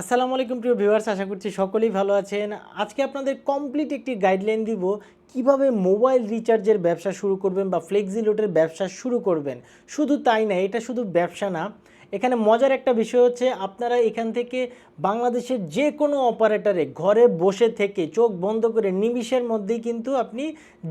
আসসালামু আলাইকুম প্রিয় ভিউয়ার্স, আশা করছি সকলেই ভালো আছেন। আজকে আপনাদের কমপ্লিট একটি গাইডলাইন দিব, কীভাবে মোবাইল রিচার্জের ব্যবসা শুরু করবেন বা ফ্লেক্সি লোডের ব্যবসা শুরু করবেন। শুধু তাই না, এটা শুধু ব্যবসা না, এখানে মজার একটা বিষয় হচ্ছে, আপনারা এখান থেকে বাংলাদেশের যে কোনো অপারেটরে ঘরে বসে থেকে চোখ বন্ধ করে নিমিষের মধ্যেই কিন্তু আপনি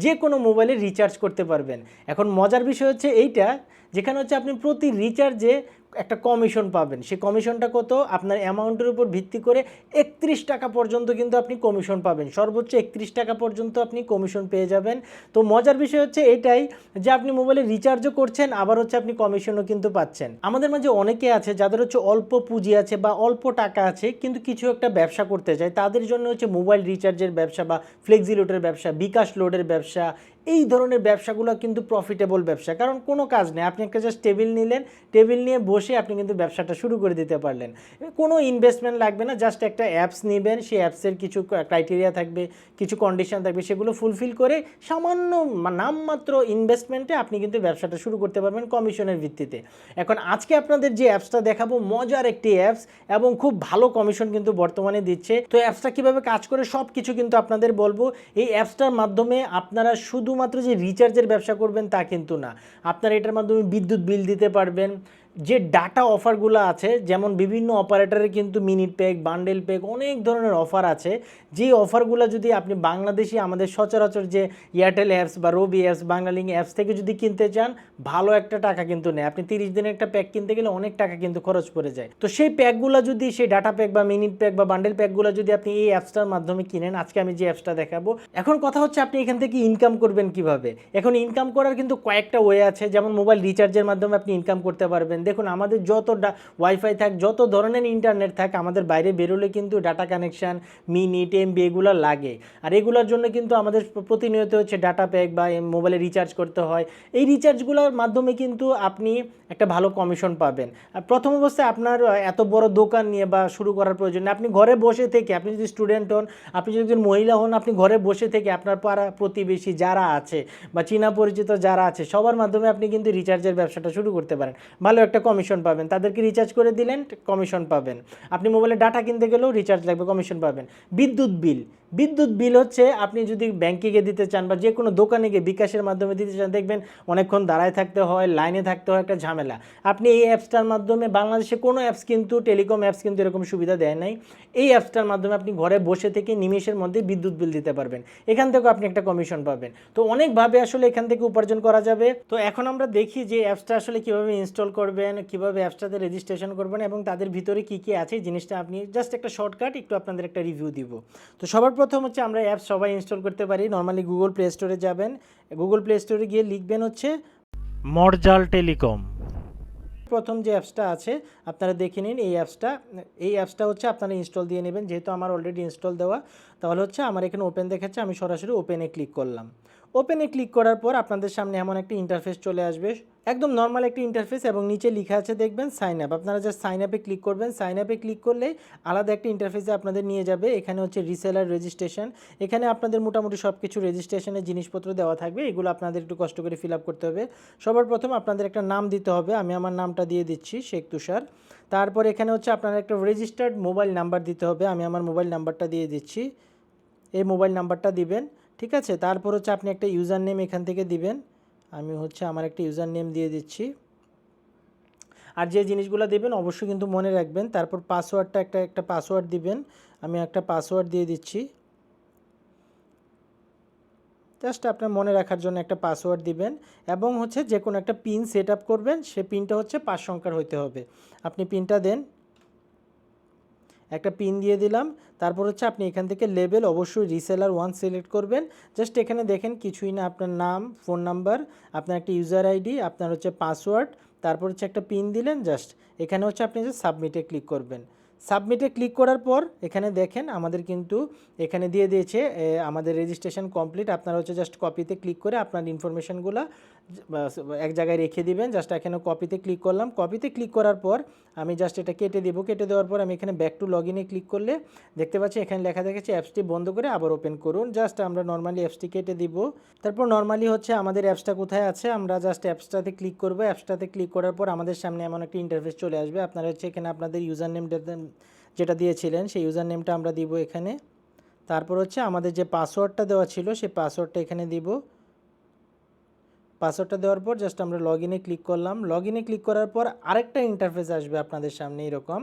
যে কোনো মোবাইলে রিচার্জ করতে পারবেন। এখন মজার বিষয় হচ্ছে এইটা, যেখানে হচ্ছে আপনি প্রতি রিচার্জে একটা কমিশন পাবেন। সেই কমিশনটা কত? আপনার অ্যামাউন্টের উপর ভিত্তি করে একত্রিশ টাকা পর্যন্ত কিন্তু আপনি কমিশন পাবেন। সর্বোচ্চ একত্রিশ টাকা পর্যন্ত আপনি কমিশন পেয়ে যাবেন। তো মজার বিষয় হচ্ছে এটাই যে আপনি মোবাইলে রিচার্জও করছেন, আবার হচ্ছে আপনি কমিশনও কিন্তু পাচ্ছেন। আমাদের মাঝে অনেকে আছে যাদের হচ্ছে অল্প পুঁজি আছে বা অল্প টাকা আছে, কিন্তু কিছু একটা ব্যবসা করতে চায়। তাদের জন্য হচ্ছে মোবাইল রিচার্জের ব্যবসা বা ফ্লেক্সি লোডের ব্যবসা, বিকাশ লোডের ব্যবসা এই ধরনের ব্যবসাগুলো কিন্তু প্রফিটেবল ব্যবসা। কারণ কোনো কাজ নেই। আপনি একটা জাস্ট টেবিল নিলেন টেবিল নিয়ে বসে আপনি কিন্তু ব্যবসাটা শুরু করে দিতে পারলেন। কোনো ইনভেস্টমেন্ট লাগবে না জাস্ট একটা অ্যাপস নেবেন, সেই অ্যাপসের কিছু ক্রাইটেরিয়া থাকবে, কিছু কন্ডিশন থাকবে, সেগুলো ফুলফিল করে সামান্য নামমাত্র ইনভেস্টমেন্টে আপনি কিন্তু ব্যবসাটা শুরু করতে পারবেন কমিশনের ভিত্তিতে। এখন আজকে আপনাদের যে অ্যাপসটা দেখাবো, মজার একটি অ্যাপস এবং খুব ভালো কমিশন কিন্তু বর্তমানে দিচ্ছে। তো অ্যাপসটা কীভাবে কাজ করে সব কিছু কিন্তু আপনাদের বলব। এই অ্যাপসটার মাধ্যমে আপনারা শুধুমাত্র যে রিচার্জের ব্যবসা করবেন তা কিন্তু না। আপনারা এটার মাধ্যমে বিদ্যুৎ বিল দিতে পারবেন যে ডাটা অফারগুলো আছে, যেমন বিভিন্ন অপারেটরে কিন্তু মিনিট প্যাক, বান্ডেল প্যাক, অনেক ধরনের অফার আছে। যে অফারগুলো যদি আপনি বাংলাদেশি, আমাদের সচরাচর যে এয়ারটেল অ্যাপস বা রবি অ্যাপস বাংলালিং অ্যাপস থেকে যদি কিনতে চান, ভালো একটা টাকা কিন্তু নেয় আপনি তিরিশ দিনের একটা প্যাক কিনতে গেলে অনেক টাকা কিন্তু খরচ পড়ে যায়। তো সেই প্যাকগুলো যদি, সেই ডাটা প্যাক বা মিনিট প্যাক বা বান্ডেল প্যাকগুলো যদি আপনি এই অ্যাপসটার মাধ্যমে কিনেন, আজকে আমি যে অ্যাপসটা দেখাবো। এখন কথা হচ্ছে, আপনি এখান থেকে ইনকাম করবেন কীভাবে? এখন ইনকাম করার কিন্তু কয়েকটা ওয়ে আছে। যেমন মোবাইল রিচার্জের মাধ্যমে আপনি ইনকাম করতে পারবেন। দেখুন, আমাদের যত ওয়াইফাই থাক, যত ধরনের ইন্টারনেট থাক, আমাদের বাইরে বেরোলে কিন্তু ডাটা কানেকশন মিনিট এমবি এগুলো লাগে। আর এগুলোর জন্য কিন্তু আমাদের প্রতিনিয়ত হচ্ছে ডাটা প্যাক বা মোবাইলে রিচার্জ করতে হয়। এই রিচার্জগুলোর মাধ্যমে কিন্তু আপনি একটা ভালো কমিশন পাবেন। আর প্রথম অবস্থায় আপনার এত বড় দোকান নিয়ে বা শুরু করার প্রয়োজন আপনি ঘরে বসে থেকে, আপনি যদি স্টুডেন্ট হন, আপনি যদি একজন মহিলা হন, আপনি ঘরে বসে থেকে আপনার পাড়া প্রতিবেশী যারা আছে বা চীনা পরিচিত যারা আছে, সবার মাধ্যমে আপনি কিন্তু রিচার্জের ব্যবসাটা শুরু করতে পারেন। ভালো কমিশন পাবেন। তাদেরকে রিচার্জ করে দিলেন, কমিশন পাবেন। আপনি মোবাইলে ডাটা কিনতে গেলেও রিচার্জ লাগবে, কমিশন পাবেন। বিদ্যুৎ বিল বিদ্যুৎ বিল হচ্ছে, আপনি যদি ব্যাংকে গিয়ে দিতে চান বা যে কোনো দোকানে গিয়ে বিকাশের মাধ্যমে দিতে চান, দেখবেন অনেকক্ষণ দাঁড়ায় থাকতে হয় লাইনে থাকতে হয়, একটা ঝামেলা। আপনি এই অ্যাপসটার মাধ্যমে, বাংলাদেশে কোনো অ্যাপস কিন্তু টেলিকম অ্যাপস কিন্তু এরকম সুবিধা দেয় নাই। এই অ্যাপসটার মাধ্যমে আপনি ঘরে বসে থেকে নিমেষের মধ্যে বিদ্যুৎ বিল দিতে পারবেন। এখান থেকেও আপনি একটা কমিশন পাবেন। তো অনেকভাবে আসলে এখান থেকে উপার্জন করা যাবে। তো এখন আমরা দেখি যে অ্যাপসটা আসলে কীভাবে ইনস্টল করবেন, কীভাবে অ্যাপসটাতে রেজিস্ট্রেশন করবেন এবং তাদের ভিতরে কি কি আছে জিনিসটা আপনি জাস্ট একটা শর্টকাট একটু আপনাদের একটা রিভিউ দিব। তো সবার প্রথম হচ্ছে আমরা অ্যাপস সবাই ইনস্টল করতে পারি। নর্মালি গুগল প্লে স্টোরে যাবেন। গুগল প্লে স্টোরে গিয়ে লিখবেন হচ্ছে মরজাল টেলিকম। প্রথম যে অ্যাপসটা আছে আপনারা দেখে নিন এই অ্যাপসটা এই অ্যাপসটা হচ্ছে আপনারা ইনস্টল দিয়ে নেবেন। যেহেতু আমার অলরেডি ইনস্টল দেওয়া তাহলে হচ্ছে আমার এখানে ওপেন দেখাচ্ছে আমি সরাসরি ওপেনে ক্লিক করলাম। ওপেনে ক্লিক করার পর আপনাদের সামনে এমন একটা ইন্টারফেস চলে আসবে। একদম নর্মাল একটি ইন্টারফেস এবং নিচে লেখা আছে দেখবেন সাইন আপ আপনারা জাস্ট সাইন আপে ক্লিক করবেন। সাইন আপে ক্লিক করলে আলাদা একটা ইন্টারফেসে আপনাদের নিয়ে যাবে। এখানে হচ্ছে রিসেলার রেজিস্ট্রেশন এখানে আপনাদের মোটামুটি সব কিছু রেজিস্ট্রেশনের জিনিসপত্র দেওয়া থাকবে। এগুলো আপনাদের একটু কষ্ট করে ফিল আপ করতে হবে। সবার প্রথম আপনাদের একটা নাম দিতে হবে। আমি আমার নামটা দিয়ে দিচ্ছি, শেখ তুষার। তারপর এখানে হচ্ছে আপনার একটা রেজিস্টার্ড মোবাইল নাম্বার দিতে হবে। আমি আমার মোবাইল নাম্বারটা দিয়ে দিচ্ছি। এই মোবাইল নাম্বারটা দিবেন। ঠিক আছে? তারপর হচ্ছে আপনি একটা ইউজার নেম এখান থেকে দিবেন। আমি হচ্ছে আমার একটা ইউজার নেম দিয়ে দিচ্ছি। আর যে জিনিসগুলো দেবেন অবশ্যই কিন্তু মনে রাখবেন। তারপর পাসওয়ার্ডটা একটা একটা পাসওয়ার্ড দিবেন। আমি একটা পাসওয়ার্ড দিয়ে দিচ্ছি। জাস্ট আপনার মনে রাখার জন্য একটা পাসওয়ার্ড দিবেন এবং হচ্ছে যে কোনো একটা পিন সেট করবেন। সে পিনটা হচ্ছে পাঁচ সংখ্যার হইতে হবে। আপনি পিনটা দেন। একটা পিন দিয়ে দিলাম। তারপর হচ্ছে আপনি এখান থেকে লেবেল অবশ্যই রিসেলার ওয়ান সিলেক্ট করবেন। জাস্ট এখানে দেখেন কিছুই না, আপনার নাম ফোন নাম্বার আপনার একটা ইউজার আইডি আপনার হচ্ছে পাসওয়ার্ড তারপর হচ্ছে একটা পিন দিলেন জাস্ট এখানে হচ্ছে আপনি যে সাবমিটে ক্লিক করবেন। সাবমিটে ক্লিক করার পর এখানে দেখেন আমাদের কিন্তু এখানে দিয়ে দিয়েছে আমাদের রেজিস্ট্রেশন কমপ্লিট আপনারা হচ্ছে জাস্ট কপিতে ক্লিক করে আপনার ইনফরমেশনগুলো এক জায়গায় রেখে দিবেন জাস্ট এখানে কপিতে ক্লিক করলাম। কপিতে ক্লিক করার পর আমি জাস্ট এটা কেটে দেবো। কেটে দেওয়ার পর আমি এখানে ব্যাক টু লগ ইনে ক্লিক করলে দেখতে পাচ্ছি এখানে লেখা দেখাচ্ছে অ্যাপসটি বন্ধ করে আবার ওপেন করুন। জাস্ট আমরা নর্মালি অ্যাপসটি কেটে দিব। তারপর নর্মালি হচ্ছে আমাদের অ্যাপসটা কোথায় আছে? আমরা জাস্ট অ্যাপসটাতে ক্লিক করব। অ্যাপসটাতে ক্লিক করার পর আমাদের সামনে এমন একটা ইন্টারফেস চলে আসবে। আপনারা হচ্ছে এখানে আপনাদের ইউজার নেম যেটা দিয়েছিলেন, সেই ইউজার নেমটা আমরা দিব এখানে। তারপর হচ্ছে আমাদের যে পাসওয়ার্ডটা দেওয়া ছিল, সেই পাসওয়ার্ডটা এখানে দিব। পাসওয়ার্ডটা দেওয়ার পর জাস্ট আমরা লগ ইনে ক্লিক করলাম। লগ ইনে ক্লিক করার পর আরেকটা ইন্টারফেস আসবে আপনাদের সামনে এরকম।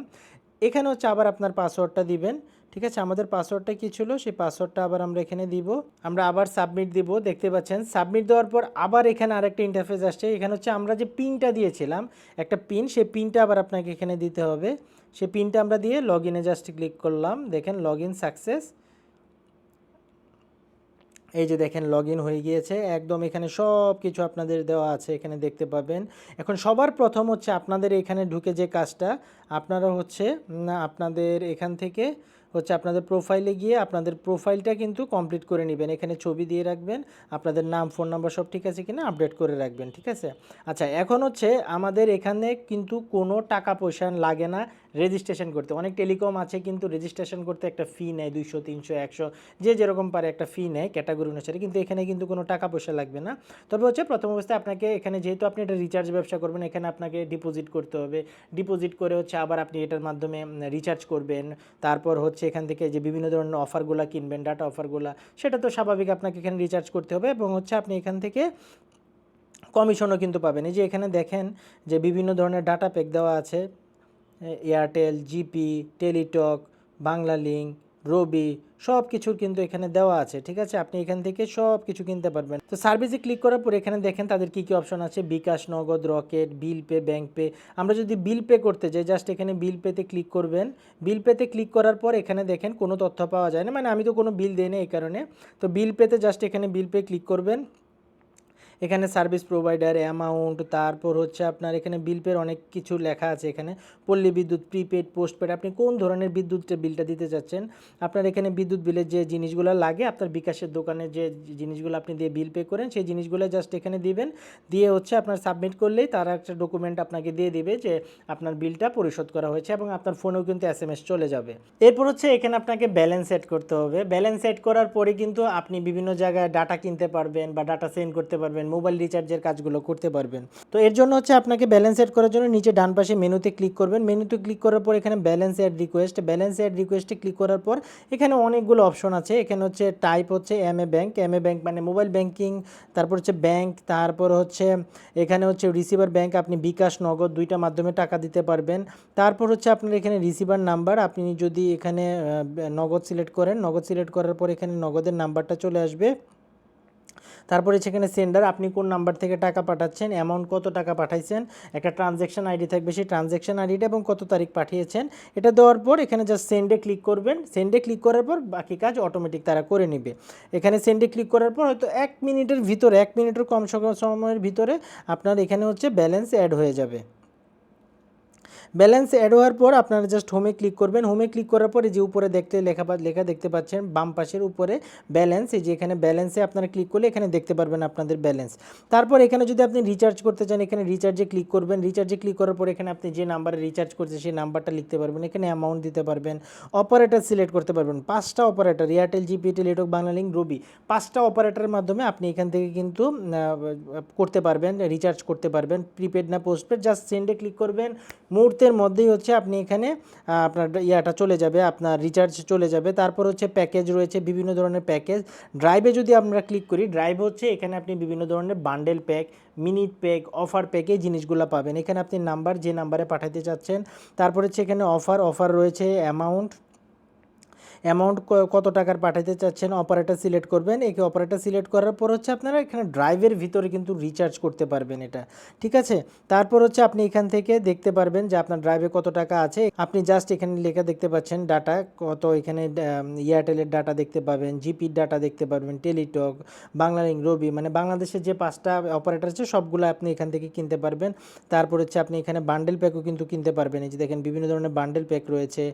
এখানে হচ্ছে আবার আপনার পাসওয়ার্ডটা দিবেন, ঠিক আছে? আমাদের পাসওয়ার্ডটা কী ছিল? সেই পাসওয়ার্ডটা আবার আমরা এখানে দিব। আমরা আবার সাবমিট দিব, দেখতে পাচ্ছেন? সাবমিট দেওয়ার পর আবার এখানে আরেকটা ইন্টারফেস আসছে। এখানে হচ্ছে আমরা যে পিনটা দিয়েছিলাম, একটা পিন সেই পিনটা আবার আপনাকে এখানে দিতে হবে। সেই পিনটা আমরা দিয়ে লগ ইনে জাস্ট ক্লিক করলাম। দেখেন লগ ইন সাকসেস এই যে দেখেন লগ হয়ে গিয়েছে। একদম এখানে সব কিছু আপনাদের দেওয়া আছে, এখানে দেখতে পাবেন। এখন সবার প্রথম হচ্ছে আপনাদের এখানে ঢুকে যে কাজটা, আপনারা হচ্ছে আপনাদের এখান থেকে হচ্ছে আপনাদের প্রোফাইলে গিয়ে আপনাদের প্রোফাইলটা কিন্তু কমপ্লিট করে নেবেন। এখানে ছবি দিয়ে রাখবেন, আপনাদের নাম ফোন নাম্বার সব ঠিক আছে কিনা আপডেট করে রাখবেন, ঠিক আছে? আচ্ছা এখন হচ্ছে আমাদের এখানে কিন্তু কোনো টাকা পয়সা লাগে না। রেজিস্ট্রেশন করতে। অনেক টেলিকম আছে কিন্তু রেজিস্ট্রেশন করতে একটা ফি নেয় দুইশো, তিনশো, একশো, যে যেরকম পারে একটা ফি নেয় ক্যাটাগরি অনুসারে। কিন্তু এখানে কিন্তু কোনো টাকা পয়সা লাগবে না। তবে হচ্ছে প্রথম অবস্থায় আপনাকে এখানে যেহেতু আপনি এটা রিচার্জ ব্যবসা করবেন, এখানে আপনাকে ডিপোজিট করতে হবে। ডিপোজিট করে হচ্ছে আবার আপনি এটার মাধ্যমে রিচার্জ করবেন। তারপর হচ্ছে এখান থেকে যে বিভিন্ন ধরনের অফারগুলো কিনবেন ডাটা অফারগুলো সেটা তো স্বাভাবিক আপনাকে এখানে রিচার্জ করতে হবে এবং হচ্ছে আপনি এখান থেকে কমিশনও কিন্তু পাবেন। এই যে এখানে দেখেন যে বিভিন্ন ধরনের ডাটা প্যাক দেওয়া আছে। Airtel GP Teletalk Banglalink Robi সব কিছুর কিন্তু এখানে দেওয়া আছে, ঠিক আছে? আপনি এখান থেকে সব কিছু কিনতে পারবেন। তো সার্ভিসে ক্লিক করার পর এখানে দেখেন তাদের কী কী অপশন আছে? BKash, Nagad, Rocket bill pay bank pay আমরা যদি বিল পে করতে যাই জাস্ট এখানে বিল পেতে ক্লিক করবেন। বিল পেতে ক্লিক করার পর এখানে দেখেন কোনো তথ্য পাওয়া যায় না। মানে আমি তো কোনো বিল দিই না এই কারণে। তো বিল পেতে জাস্ট এখানে বিল পে ক্লিক করবেন। এখানে সার্ভিস প্রোভাইডার, অ্যামাউন্ট, তারপর হচ্ছে আপনার এখানে বিল পের অনেক কিছু লেখা আছে এখানে। পল্লী বিদ্যুৎ, প্রিপেড, পোস্টপেড, আপনি কোন ধরনের বিদ্যুৎ বিলটা দিতে চাচ্ছেন আপনার এখানে বিদ্যুৎ বিলের যে জিনিসগুলো লাগে, আপনার বিকাশের দোকানে যে জিনিসগুলো আপনি দিয়ে বিল পে করেন, সেই জিনিসগুলো জাস্ট এখানে দিবেন। দিয়ে হচ্ছে আপনার সাবমিট করলেই তারা একটা ডকুমেন্ট আপনাকে দিয়ে দিবে যে আপনার বিলটা পরিশোধ করা হয়েছে এবং আপনার ফোনেও কিন্তু এস এম এস চলে যাবে। এরপর হচ্ছে এখানে আপনাকে ব্যালেন্স সেট করতে হবে। ব্যালেন্স সেট করার পরে কিন্তু আপনি বিভিন্ন জায়গায় ডাটা কিনতে পারবেন বা ডাটা সেন্ড করতে পারবেন। মোবাইল রিচার্জের কাজগুলো করতে পারবেন। তো এর জন্য হচ্ছে আপনাকে ব্যালেন্স সেট করার জন্য নিচে ডান পাশে মেনুতে ক্লিক করবেন। মেনুতে ক্লিক করার পর এখানে balance add request balance add রিকোয়েস্টে ক্লিক করার পর এখানে অনেকগুলো অপশন আছে। এখানে হচ্ছে টাইপ হচ্ছে M A bank M A bank মানে মোবাইল ব্যাঙ্কিং তারপর হচ্ছে ব্যাঙ্ক তারপর হচ্ছে এখানে হচ্ছে রিসিভার ব্যাঙ্ক আপনি বিকাশ, নগদ দুইটা মাধ্যমে টাকা দিতে পারবেন। তারপর হচ্ছে আপনার এখানে রিসিভার নাম্বার আপনি যদি এখানে নগদ সিলেক্ট করেন, নগদ সিলেক্ট করার পর এখানে নগদের নাম্বারটা চলে আসবে। তারপরে সেখানে সেন্ডার আপনি কোন নাম্বার থেকে টাকা পাঠাচ্ছেন অ্যামাউন্ট কত টাকা পাঠাইছেন, একটা ট্রানজ্যাকশন আইডি থাকবে, সেই ট্রানজ্যাকশন আইডিটা এবং কত তারিখ পাঠিয়েছেন, এটা দেওয়ার পর এখানে জাস্ট সেন্ডে ক্লিক করবেন সেন্ডে ক্লিক করার পর বাকি কাজ অটোমেটিক তারা করে নেবে। এখানে সেন্ডে ক্লিক করার পর হয়তো এক মিনিটের ভিতরে, এক মিনিটের কম সম- সময়ের ভিতরে আপনার এখানে হচ্ছে ব্যালেন্স অ্যাড হয়ে যাবে। ব্যালেন্স অ্যাড হওয়ার পর আপনারা জাস্ট হোমে ক্লিক করবেন। হোমে ক্লিক করার পরে যে উপরে দেখতে লেখা লেখা দেখতে পাচ্ছেন, বাম পাশের উপরে ব্যালেন্স এই যে এখানে ব্যালেন্সে আপনারা ক্লিক করলে এখানে দেখতে পারবেন আপনাদের ব্যালেন্স তারপর এখানে যদি আপনি রিচার্জ করতে চান, এখানে রিচার্জে ক্লিক করবেন। রিচার্জে ক্লিক করার পর এখানে আপনি যে নাম্বারে রিচার্জ করছে, সেই নাম্বারটা লিখতে পারবেন। এখানে অ্যামাউন্ট দিতে পারবেন। অপারেটর সিলেক্ট করতে পারবেন। পাঁচটা operator Airtel GP Teletalk Banglalink Robi পাঁচটা অপারেটরের মাধ্যমে আপনি এখান থেকে কিন্তু করতে পারবেন রিচার্জ করতে পারবেন। প্রিপেড না পোস্টপেড জাস্ট সেন্ডে ক্লিক করবেন। মুহূর্তের মধ্যেই হচ্ছে আপনি এখানে আপনার ইয়াটা চলে যাবে, আপনার রিচার্জ চলে যাবে। তারপর হচ্ছে প্যাকেজ রয়েছে, বিভিন্ন ধরনের প্যাকেজ ড্রাইভে যদি আমরা ক্লিক করি ড্রাইভ হচ্ছে এখানে আপনি বিভিন্ন ধরনের bundle pack minute pack offer প্যাকে জিনিসগুলো পাবেন। এখানে আপনি নাম্বার যে নাম্বারে পাঠাতে চাচ্ছেন, তারপর হচ্ছে এখানে অফার অফার রয়েছে অ্যামাউন্ট অ্যামাউন্ট কত টাকার পাঠাতে চাচ্ছেন অপারেটর সিলেক্ট করবেন। এই অপারেটর সিলেক্ট করার পর হচ্ছে আপনারা এখানে ড্রাইভের ভিতরে কিন্তু রিচার্জ করতে পারবেন এটা। ঠিক আছে? তারপর হচ্ছে আপনি এখান থেকে দেখতে পারবেন যে আপনার ড্রাইভে কত টাকা আছে। আপনি জাস্ট এখানে লেখা দেখতে পাচ্ছেন ডাটা কত এখানে এয়ারটেলের ডাটা দেখতে পাবেন জিপির ডাটা দেখতে পারবেন টেলিটক বাংলালিঙ্ক রবি মানে বাংলাদেশের যে পাঁচটা অপারেটর আছে, সবগুলো আপনি এখান থেকে কিনতে পারবেন। তারপর হচ্ছে আপনি এখানে বান্ডেল প্যাকও কিন্তু কিনতে পারবেন। এই যে দেখেন বিভিন্ন ধরনের বান্ডেল প্যাক রয়েছে।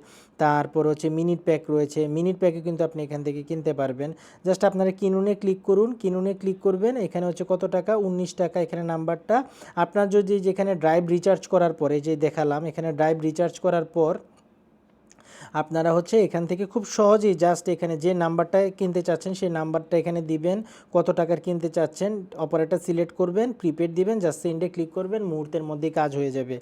তারপর হচ্ছে মিনিট প্যাক রয়েছে। মিনিট প্যাকে কিন্তু আপনি এখান থেকে কিনতে পারবেন। জাস্ট আপনারা কিনুনে ক্লিক করুন। কিনুনে ক্লিক করবেন। এখানে হচ্ছে কত টাকা? উনিশ টাকা এখানে নাম্বারটা। আপনার যদি যেখানে ড্রাইভ রিচার্জ করার পরে, যে দেখালাম, এখানে ড্রাইভ রিচার্জ করার পর আপনারা হচ্ছে এখান থেকে খুব সহজেই জাস্ট এখানে যে নাম্বারটা কিনতে চাচ্ছেন, সেই নাম্বারটা এখানে দিবেন। কত টাকার কিনতে চাচ্ছেন অপারেটর সিলেক্ট করবেন প্রিপেড দিবেন জাস্ট সেন্ডে ক্লিক করবেন, মুহূর্তের মধ্যেই কাজ হয়ে যাবে।